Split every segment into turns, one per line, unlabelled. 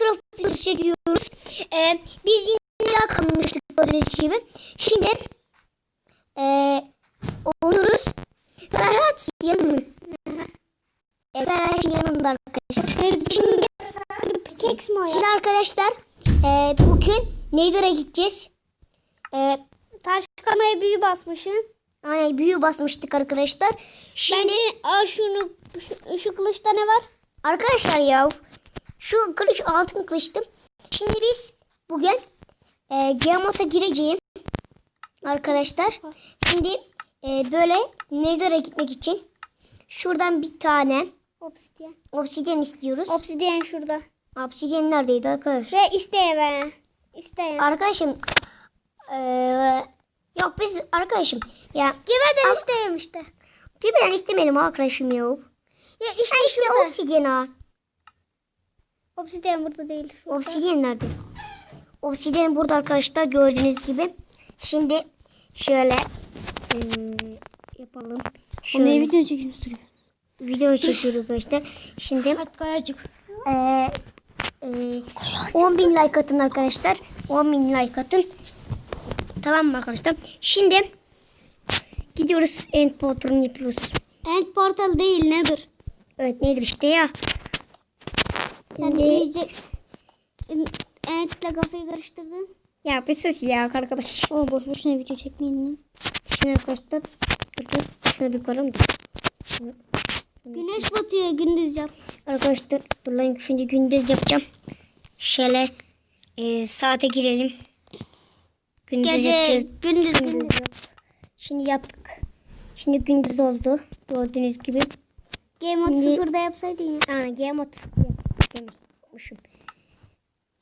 Minecraft videosu çekiyoruz. Ee, biz yine kalmıştık gördüğünüz gibi. Şimdi ee, oynuyoruz. Ferhat yanımda. Evet, Ferhat yanımda arkadaşlar. Evet, şimdi,
Keks mi o ya?
şimdi arkadaşlar ee, bugün Nether'a gideceğiz. Ee,
Taş kamaya büyü basmışsın.
hani büyü basmıştık arkadaşlar. Şimdi
Bence aa şunu şu, şu kılıçta ne var?
Arkadaşlar ya şu kılıç altın kılıçtı. Şimdi biz bugün e, Geomot'a gireceğim. Arkadaşlar. Şimdi e, böyle Nether'a gitmek için şuradan bir tane
Obsidyen.
obsidyen istiyoruz.
Obsidyen şurada.
obsidyen neredeydi arkadaşlar?
Ve isteye be. İsteye.
Arkadaşım e, yok biz arkadaşım ya
Gibeden isteyem işte.
Gibiden istemeyelim arkadaşım ya.
Ya işte,
Ha işte obsidyen al.
Obsidyen burada değil. şurada.
Obsidyen nerede? Obsidyen burada arkadaşlar gördüğünüz gibi. Şimdi şöyle eee, yapalım. Şöyle
video çekiniz duruyor?
video çekiyoruz arkadaşlar. Şimdi
Saat kayacık.
eee eee 10 bin like atın arkadaşlar. 10 bin like atın. Tamam mı arkadaşlar? Şimdi gidiyoruz End Portal'ını yapıyoruz.
End portal değil nedir?
Evet nedir işte ya.
Sen iyice End'le kafayı karıştırdın.
Ya bir sus ya arkadaş.
O boş boşuna video çekmeyin lan.
Şimdi arkadaşlar burada şunu bir koyalım da.
Güneş batıyor gündüz yap.
Arkadaşlar dur lan şimdi gündüz yapacağım. Şöyle e, saate girelim. Gündüz
Gece
yapacağız.
gündüz
Gündüz
gündüz.
Şimdi yaptık. Şimdi gündüz oldu. Gördüğünüz gibi.
Game mode sıfırda yapsaydın ya.
Aa, game mode. Yapmışım.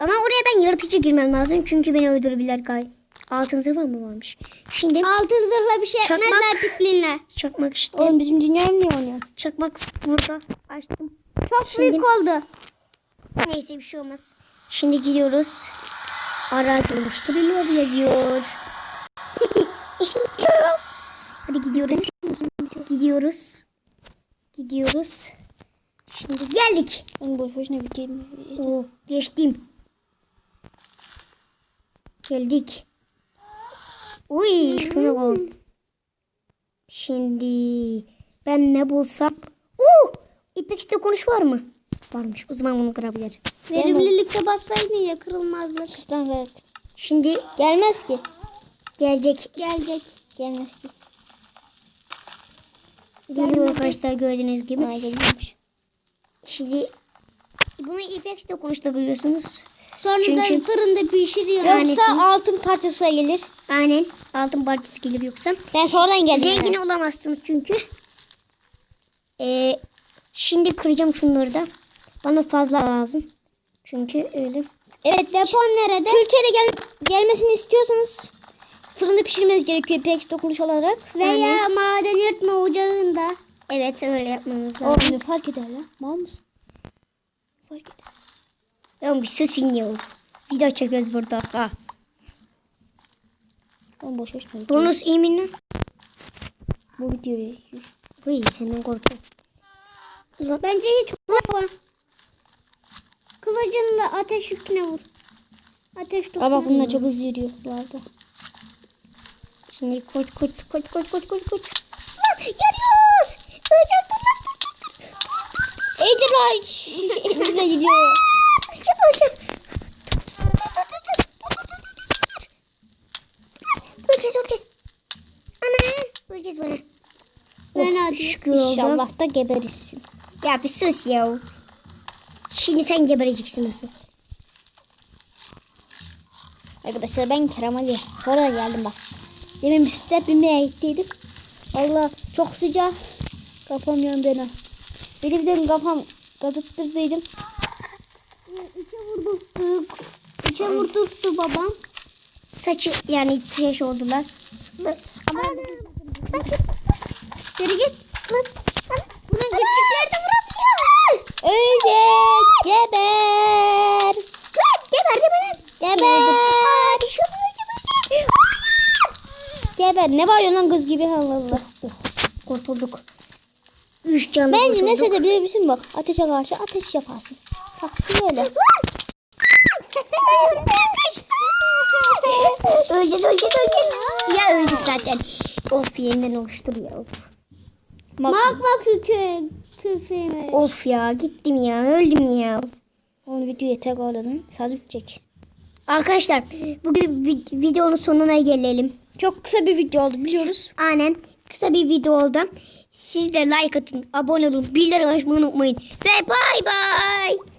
Ama oraya ben yaratıcı girmem lazım. Çünkü beni öldürebilirler gay. Altın zırh mı varmış? Şimdi
Altın zırhla bir şey
Çakmak.
etmezler piklinle.
çakmak işte.
Oğlum bizim dünyam niye oynuyor?
Çakmak burada. Açtım.
Çok
Şimdi-
büyük oldu.
Neyse bir şey olmaz. Şimdi gidiyoruz. Arazi oluşturuluyor yazıyor. Hadi gidiyoruz. Gidiyoruz. Gidiyoruz. Şimdi geldik.
Boşuna bir game
Oo, geçtim. Geldik. Uy şuna bak. Şimdi ben ne bulsam. Oo, İpek'te konuş var mı? Varmış. O zaman bunu kırabilir.
Verimlilikte bassaydın ya kırılmazlık.
Kıstan evet. Şimdi
Gelmez ki.
gelecek.
Gelecek. Gelmez ki.
Geliyor arkadaşlar gördüğünüz gibi.
Gelmemiş.
Şimdi bunu İpek'te konuşabiliyorsunuz.
Sonra
Çünkü-
da fırında pişiriyor. Yoksa altın parçası gelir.
Aynen. Altın parçası gelir yoksa.
Ben sonradan geldim.
Zengin olamazsınız çünkü. Ee, şimdi kıracağım şunları da. Bana fazla lazım. Çünkü öyle.
Evet depo nerede? Külçeye de gel gelmesini istiyorsanız fırında pişirmeniz gerekiyor pek dokunuş olarak. Veya maden yırtma ocağında.
Evet öyle yapmamız lazım.
Oğlum ne fark eder lan? Mal mısın? Fark eder.
Tamam bir susun ya. Video çekiyoruz burada. Ha.
Oğlum boş boş ver.
Donuz iyi mi lan?
Bu videoyu.
Uy senden korkuyorum.
Bence hiç korkma. Kılıcınla ateş yüküne vur. Ateş topu. Ama bunlar çok hızlı yürüyor bu arada.
Şimdi koç koç koç koç koç koç koç. Lan yanıyoruz. Öleceğim dur lan dur dur dur.
Ejderha hızla gidiyor.
Öleceğim öleceğim. Öleceğiz öleceğiz. Ana öleceğiz bana.
Ben
Oh, şükür.
İnşallah da geberirsin.
Ya bir sus ya. Şimdi sen gebereceksin nasıl?
Arkadaşlar ben Kerem Ali. Sonra geldim bak. Demin bisiklet binmeye gittiydim. Valla çok sıcak. Kafam yandı beni. Benim dedim kafam gazıttırdıydım. İçe vurdurttuk. İçe vurdurttu babam.
Saçı yani tıraş oldular. Ama
Geri git.
Bunun küçükler de vurabiliyor.
Ölecek. Geber.
Lan geberdi beni.
Geber.
Hadi şunu geberdi.
Geber. Ne var lan kız gibi Allah Allah.
Kurtulduk. Üç canlı
Bence ne sedebilir misin bak. Ateşe karşı ateş yaparsın. Bak böyle.
öleceğiz, öleceğiz, öleceğiz. Ya öldük zaten. Of yeniden oluşturuyor.
Bak
bak, bak tükü, tüfeğimi.
Of ya gittim ya öldüm ya.
Onu videoya tek alalım. Sadık çek.
Arkadaşlar bugün videonun sonuna gelelim.
Çok kısa bir video oldu biliyoruz.
Aynen kısa bir video oldu. Siz de like atın, abone olun, bildirim açmayı unutmayın. Ve bay bay.